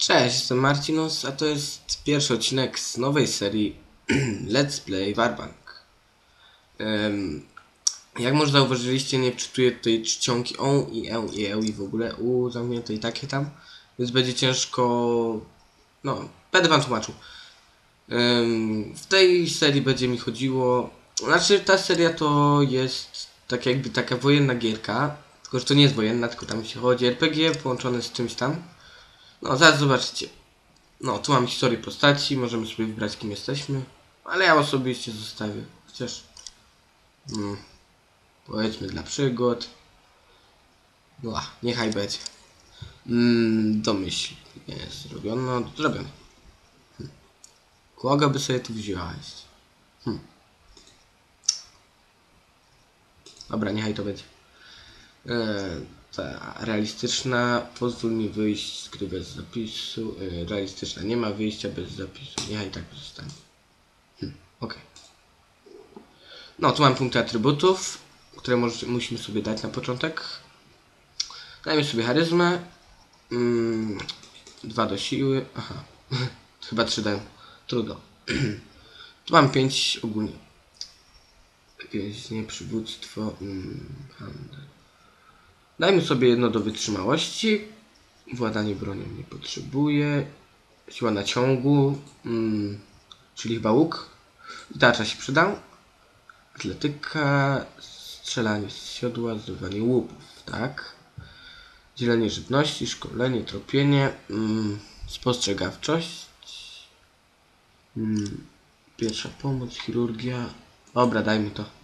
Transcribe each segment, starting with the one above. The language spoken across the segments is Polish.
Cześć, jestem Marcinus, a to jest pierwszy odcinek z nowej serii Let's Play Warbank. Em, jak może zauważyliście, nie czytuję tutaj czcionki on i e i e i w ogóle u zamknięte i takie tam, więc będzie ciężko, no, będę wam tłumaczył. Em, w tej serii będzie mi chodziło, znaczy ta seria to jest tak jakby taka wojenna gierka, tylko że to nie jest wojenna, tylko tam się chodzi RPG połączone z czymś tam. No, zaraz zobaczycie. No, tu mam historię postaci, możemy sobie wybrać kim jesteśmy. Ale ja osobiście zostawię. Chociaż... Mm, powiedzmy dla przygód. No, niechaj będzie. Mm, domyśl. Jest zrobiono, zrobione. Hm. Kogo by sobie tu wziąć? Hm. Dobra, niechaj to będzie. Eee, ta realistyczna, pozwól mi wyjść z gry bez zapisu. Eee, realistyczna, nie ma wyjścia bez zapisu. Niechaj tak zostanie. Hm, ok. No, tu mam punkty atrybutów, które może, musimy sobie dać na początek. Dajmy sobie charyzmę. Mm, dwa do siły. Aha. Chyba trzy dałem. Trudno. tu mam pięć ogólnie. Więźnie, przywództwo, mm, handel. Dajmy sobie jedno do wytrzymałości. Władanie bronią nie potrzebuje. Siła naciągu, mm, czyli chyba łuk. Tarcza się przydał. Atletyka, strzelanie z siodła, zdobywanie łupów, tak. Dzielenie żywności, szkolenie, tropienie, mm, spostrzegawczość. Mm, pierwsza pomoc, chirurgia. Dobra, dajmy to.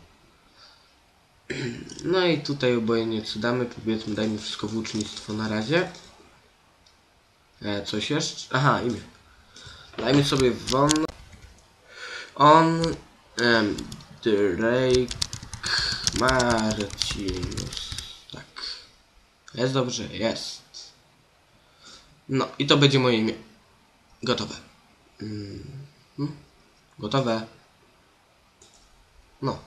No i tutaj obojętnie co damy, powiedzmy dajmy wszystko w ucznictwo na razie. E, coś jeszcze? Aha, imię. Dajmy sobie von on Drake Marcinus. Tak. Jest dobrze, jest. No i to będzie moje imię. Gotowe. Mm. hmm? Gotowe. No.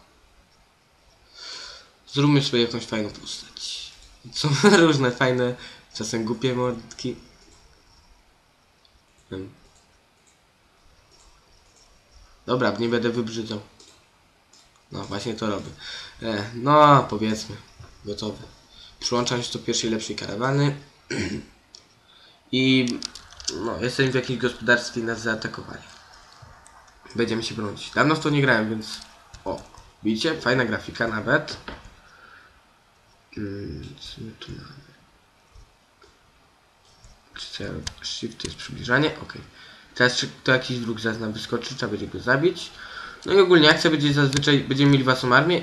Zróbmy sobie jakąś fajną postać. Są różne fajne, czasem głupie mordki. Hmm. Dobra, nie będę wybrzydzał. No, właśnie to robię. E, no, powiedzmy. Gotowy. Przyłączam się do pierwszej lepszej karawany. I no, jestem w jakimś gospodarstwie nas zaatakowali. Będziemy się bronić. Dawno w to nie grałem, więc... O, widzicie? Fajna grafika nawet. Tu mamy? Shift jest przybliżanie, ok. Teraz czy to jakiś wróg zaraz nam wyskoczy, trzeba będzie go zabić. No i ogólnie akcja będzie zazwyczaj, będziemy mieli własną armię.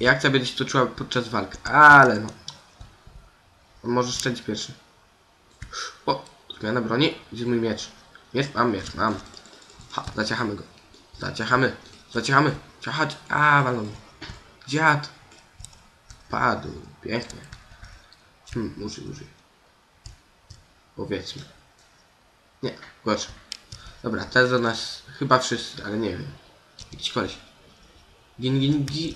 I akcja będzie się toczyła podczas walk, ale no. Może szczęść pierwszy. O, zmiana broni. Gdzie mój miecz? Miecz? Mam miecz, mam. Ha, zaciachamy go. Zaciachamy. Zaciachamy. Ciachać. A, walą. Dziad. Padł. Pięknie. Hmm, użyj, użyj. Powiedzmy. Nie, gorsze. Dobra, teraz do nas chyba wszyscy, ale nie wiem. Jakiś koleś. Gin, gin, gin.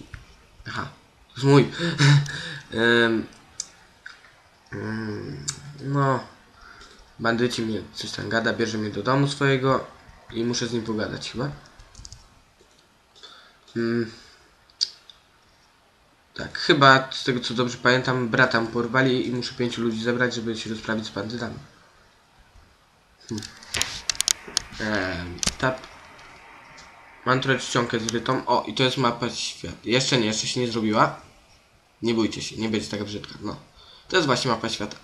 Aha, to jest mój. um, no. Bandyci mnie coś tam gada, bierze mnie do domu swojego i muszę z nim pogadać chyba. Mm. Tak, chyba z tego co dobrze pamiętam, brata mu porwali i muszę pięciu ludzi zebrać, żeby się rozprawić z bandytami. Hmm. Ehm, tap. Mam trochę czcionkę. O, i to jest mapa świata. Jeszcze nie, jeszcze się nie zrobiła. Nie bójcie się, nie będzie taka brzydka. No. To jest właśnie mapa świata.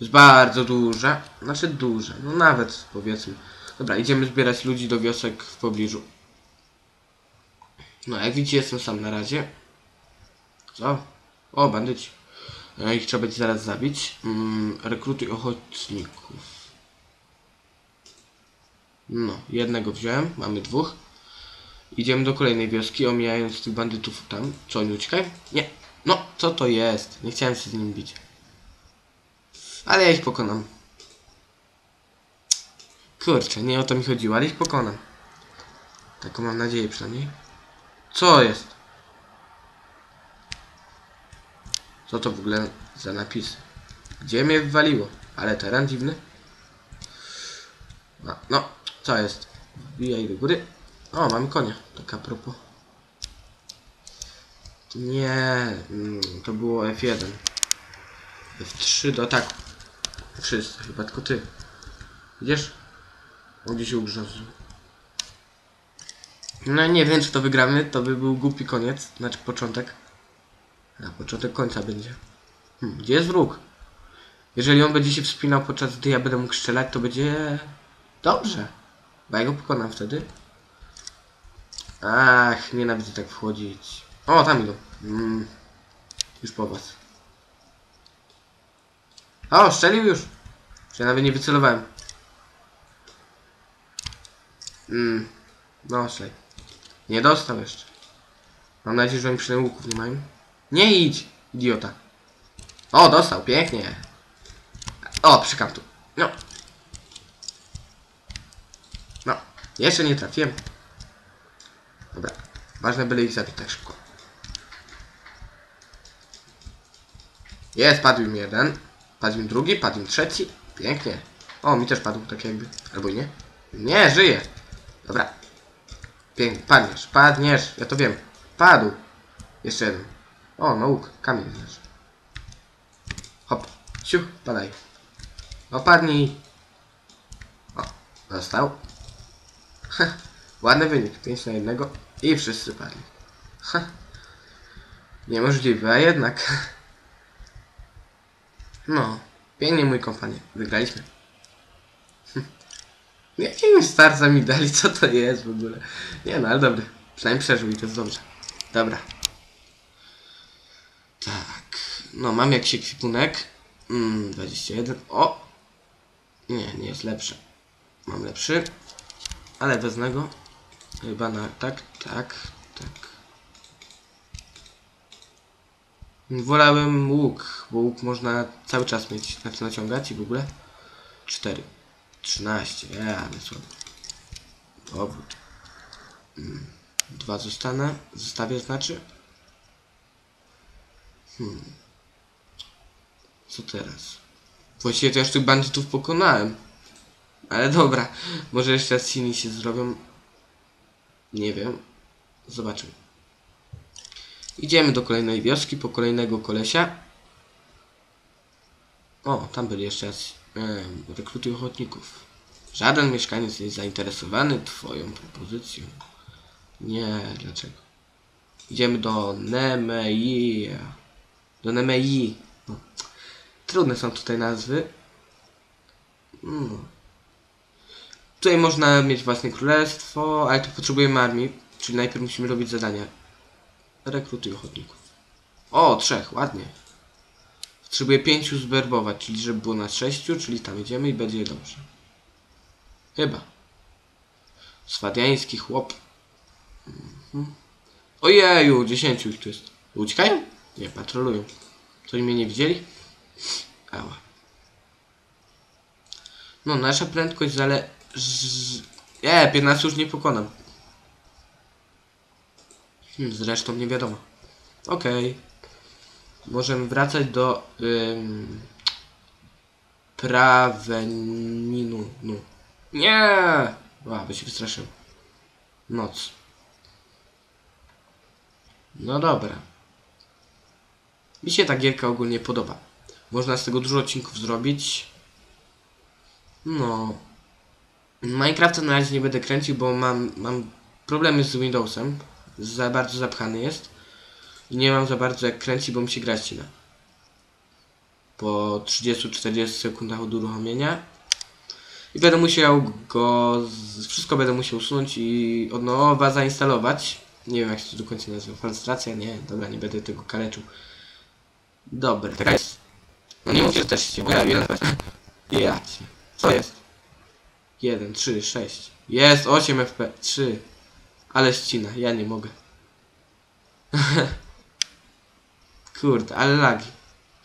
Jest bardzo duża. Znaczy duża. No nawet powiedzmy. Dobra, idziemy zbierać ludzi do wiosek w pobliżu. No, jak widzicie, jestem sam na razie. Co? O, bandyci. E, ich trzeba będzie zaraz zabić. Mm, rekrutuj ochotników. No, jednego wziąłem, mamy dwóch. Idziemy do kolejnej wioski, omijając tych bandytów tam. Co, nie uciekaj? Nie. No, co to jest? Nie chciałem się z nim bić. Ale ja ich pokonam. Kurczę, nie o to mi chodziło, ale ich pokonam. Taką mam nadzieję przynajmniej. Co jest? Co to w ogóle za napis? Gdzie mnie wywaliło? Ale teren dziwny. No, no, co jest? Wbijaj do góry. O, mamy konia. Tak a propos. Nie, mm, to było F1. F3 do ataku. Wszyscy, chyba tylko ty. Widzisz? On gdzieś ugrzazł. No nie wiem, czy to wygramy. To by był głupi koniec. Znaczy początek. A początek końca będzie. Hmm, gdzie jest wróg? Jeżeli on będzie się wspinał podczas gdy ja będę mógł strzelać, to będzie dobrze. Bo ja go pokonam wtedy. Ach, nienawidzę tak wchodzić. O, tam idą. Mm, już po was. O, strzelił już. Ja nawet nie wycelowałem. Mm, no, strzelaj. Nie dostał jeszcze. Mam nadzieję, że oni przynajmniej łuków nie mają. Nie idź, idiota. O, dostał, pięknie. O, przykam tu. No. No, jeszcze nie trafiłem. Dobra, ważne byle ich zabić tak szybko. Jest, padł im jeden. Padł im drugi, padł im trzeci. Pięknie. O, mi też padł, tak jakby. Albo nie. Nie, żyje. Dobra. Pięknie, padniesz, padniesz. Ja to wiem. Padł. Jeszcze jeden. O, no łuk, kamień znaczy. Hop, siuch, padaj. Opadnij. O, dostał. Heh, Ładny wynik, 5 na 1 i wszyscy padli. Heh. Niemożliwe, a jednak. No, pięknie mój kompanie, wygraliśmy. Hm. Jakiegoś starca mi dali, co to jest w ogóle? Nie no, ale dobry. Przynajmniej przeżył i to jest dobrze. Dobra. Tak. No, mam jakiś ekwipunek. Mm, 21. O! Nie, nie jest lepszy. Mam lepszy. Ale wezmę go. Chyba na... Tak, tak, tak. Wolałem łuk, bo łuk można cały czas mieć, znaczy naciągać i w ogóle. 4. 13. Ja, ale słabo. Powrót. Mm. Dwa zostanę. Zostawię znaczy. Hmm. Co teraz? Właściwie to już tych bandytów pokonałem. Ale dobra, może jeszcze raz silni się zrobią. Nie wiem. Zobaczymy. Idziemy do kolejnej wioski, po kolejnego kolesia. O, tam byli jeszcze raz em, rekruty ochotników. Żaden mieszkaniec nie jest zainteresowany twoją propozycją. Nie, dlaczego? Idziemy do Nemei. Do Nemei. No. Trudne są tutaj nazwy. No. Tutaj można mieć własne królestwo, ale tu potrzebujemy armii, czyli najpierw musimy robić zadania. Rekrutuj ochotników. O, trzech, ładnie. Potrzebuję pięciu zwerbować, czyli żeby było na sześciu, czyli tam idziemy i będzie dobrze. Chyba. Swadiański chłop. Mhm. Ojeju, dziesięciu ich tu jest. Uciekają? Nie, patrolują. Co oni mnie nie widzieli? Ała. No, nasza prędkość zale... Z... Nie, 15 już nie pokonam. Hmm, zresztą nie wiadomo. Okej. Możemy wracać do... Ym... Praweninu. No. Nie! A, by się wystraszył. Noc. No dobra. Mi się ta gierka ogólnie podoba. Można z tego dużo odcinków zrobić. No. Minecrafta na razie nie będę kręcił, bo mam, mam problemy z Windowsem. Za bardzo zapchany jest. I nie mam za bardzo jak kręcić, bo mi się gra ścina. Po 30-40 sekundach od uruchomienia. I będę musiał go... Wszystko będę musiał usunąć i od nowa zainstalować. Nie wiem jak się to do końca nazywa. Frustracja? Nie, dobra, nie będę tego kaleczył. Dobra, taka jest. No nie że też się FPS. Ja cię. Co jest? 1, 3, 6. Jest 8 FP. 3. Ale ścina, ja nie mogę. Kurde, ale lagi.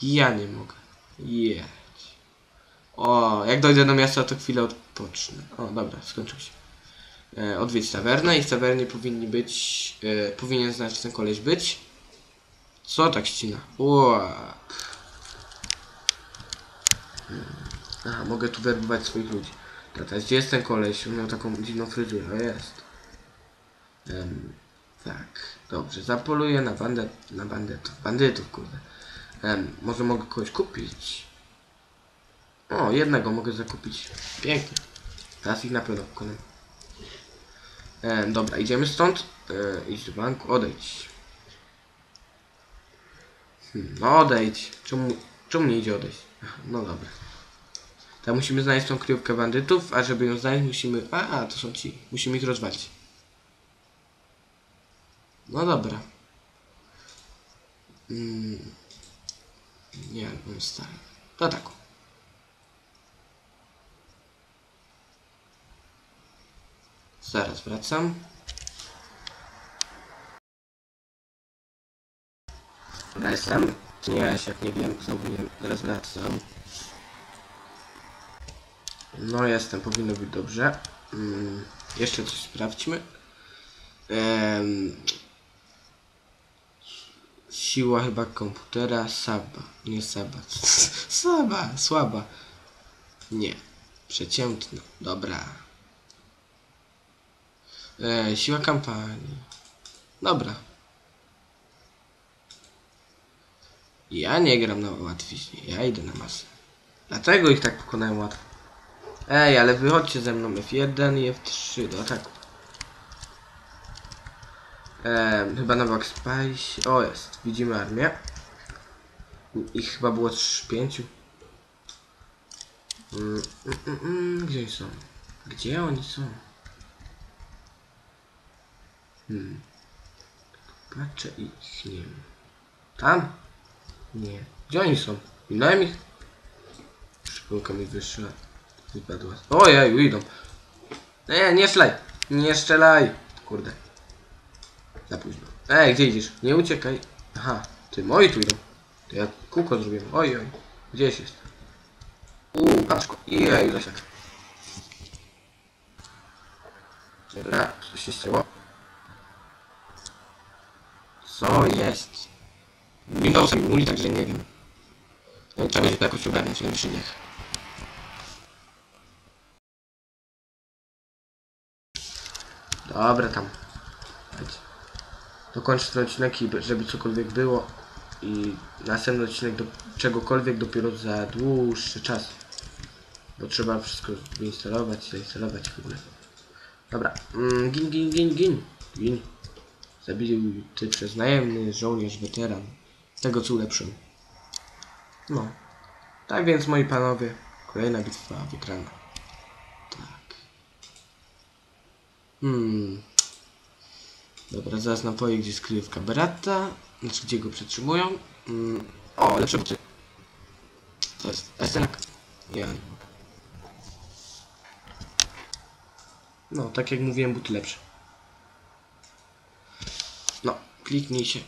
Ja nie mogę. Jedź. O, jak dojdę do miasta, to chwilę odpocznę. O, dobra, skończył się. E, odwiedź tawernę i w tawernie powinni być... E, powinien znać ten koleś być. Co tak ścina? Ła. Aha, mogę tu werbować swoich ludzi. Teraz, gdzie jest ten koleś? On miał taką dziwną fryzurę. Jest. Em, tak, dobrze. Zapoluję na bandet, na bandytów. Bandytów, kurde. Em, może mogę kogoś kupić. O, jednego mogę zakupić. Pięknie. Teraz ich na pewno pokonam. Dobra, idziemy stąd. E, idź do banku, odejdź. No odejdź. Czemu, czemu nie idzie odejść? No dobra. To musimy znaleźć tą kryjówkę bandytów, a żeby ją znaleźć musimy... A, a, to są ci. Musimy ich rozwalić. No dobra. Mm. Nie, album stary. To tak. Zaraz wracam. Dobra, jestem. Nie, jak nie wiem, znowu nie Zaraz wracam. No jestem, powinno być dobrze. Mm, jeszcze coś sprawdźmy. Em, siła chyba komputera Saba. Nie Saba. Saba, słaba. Nie. Przeciętna. Dobra. E, siła kampanii. Dobra. Ja nie gram na łatwiźnie. Ja idę na masę. Dlatego ich tak pokonałem łatwo. Ej, ale wychodźcie ze mną F1 i F3, no tak. Ehm, chyba na Backspace. O, jest. Widzimy armię. Ich chyba było 5. Mm, mm, mm, mm, gdzie oni są? Gdzie oni są? Hmm. Patrzę ich nie wiem. Tam? Nie. Gdzie oni są? Minąłem ich? Szpulka mi wyszła. Wypadła. Ojej, idą. Nie, nie strzelaj. Nie strzelaj. Kurde. Za późno. Ej, gdzie idziesz? Nie uciekaj. Aha, ty moi tu idą. To ja kółko zrobiłem. Oj, oj. Gdzieś jest. Uuu, patrzko. Jej, Lesiak. Dobra, co się stało? Co jest? Windowsem muli, także nie wiem. No, Trzeba będzie to jakoś ogarniać na szyniach. Dobra tam. Dokończę ten odcinek i żeby cokolwiek było. I następny odcinek do czegokolwiek dopiero za dłuższy czas. Bo trzeba wszystko wyinstalować, zainstalować w ogóle. Dobra. Mm, gin, gin, gin, gin. Gin. Zabił ty przez najemny żołnierz weteran. Tego co ulepszył. No. Tak więc moi panowie. Kolejna bitwa wygrana. Tak. Hmm. Dobra, zaraz napoję, gdzie jest kryjówka Berata. Znaczy, gdzie go przetrzymują. Hmm. O, lepsze buty. To jest Estenak. Ja. No, tak jak mówiłem, buty lepsze. No, kliknij się.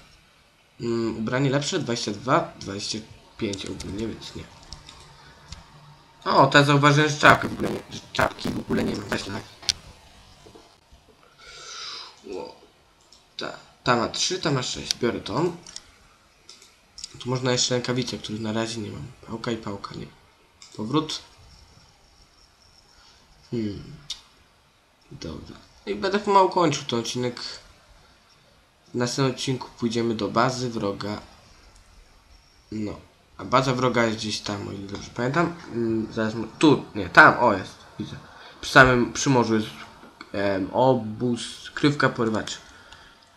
Mm, ubranie lepsze 22, 25 ogólnie, więc nie. O, ta zauważyłem, że czapki w ogóle nie, że czapki w ogóle nie mam. Weź tak. Ta, ta ma 3, ta ma 6. Biorę tą. Tu można jeszcze rękawice, których na razie nie mam. Pałka i pałka, nie. Powrót. Hmm. Dobra. I będę pomału kończył ten odcinek. W następnym odcinku pójdziemy do bazy wroga. No. A baza wroga jest gdzieś tam, o ile dobrze pamiętam. Mm, zaraz, tu, nie, tam, o jest, widzę. Przy samym, przy morzu jest em, obóz, krywka porywaczy.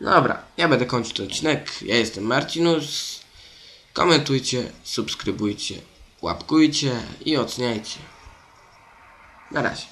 Dobra, ja będę kończył ten odcinek. Ja jestem Marcinus. Komentujcie, subskrybujcie, łapkujcie i oceniajcie. Na razie.